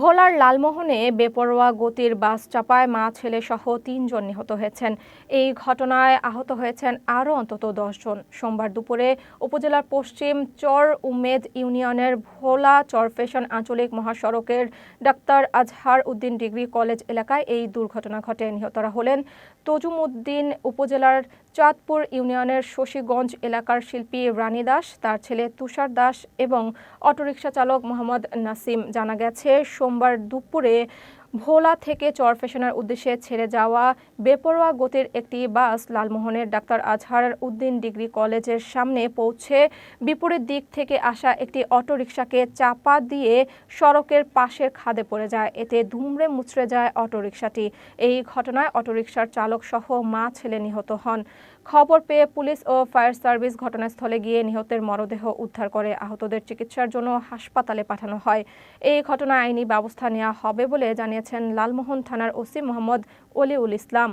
ভোলার লালমোহনে বেপরোয়া গতির বাস চাপায় মা, ছেলে সহ তিনজন নিহত হয়েছেন। এই ঘটনায় আহত হয়েছেন আরও অন্তত দশজন। সোমবার দুপুরে উপজেলার পশ্চিম চর উমেদ ইউনিয়নের ভোলা চরফেশন আঞ্চলিক মহাসড়কের doctor Azhar Uddin degree college এলাকায় এই দুর্ঘটনা ঘটে। নিহতরা হলেন তজুমউদ্দিন উপজেলার চাঁদপুর ইউনিয়নের শশীগঞ্জ এলাকার শিল্পী রানী দাস, তার ছেলে তুষার দাস এবং অটোরিকশা চালক মোহাম্মদ নাসিম। জানা গেছে, সোমবার দুপুরে ভোলা থেকে চরফেশনের উদ্দেশ্যে ছেড়ে যাওয়া বেপরোয়া গতির একটি বাস লালমোহনের ডাক্তার আজহার উদ্দিন ডিগ্রি কলেজের সামনে পৌঁছে বিপরীত দিক থেকে আসা একটি অটোরিকশাকে চাপা দিয়ে সড়কের পাশের খাদে পড়ে যায়। এতে ধুমড়ে মুচড়ে যায় অটোরিকশাটি। এই ঘটনায় অটোরিকশার চালক সহ মা ছেলে নিহত হন। খবর পেয়ে পুলিশ ও ফায়ার সার্ভিস ঘটনাস্থলে গিয়ে নিহতের মরদেহ উদ্ধার করে আহতদের চিকিৎসার জন্য হাসপাতালে পাঠানো হয়। এই ঘটনায় আইনি ব্যবস্থা নেওয়া হবে বলে জানিয়েছেন লালমোহন থানার ওসি মোহাম্মদ অলিউল ইসলাম।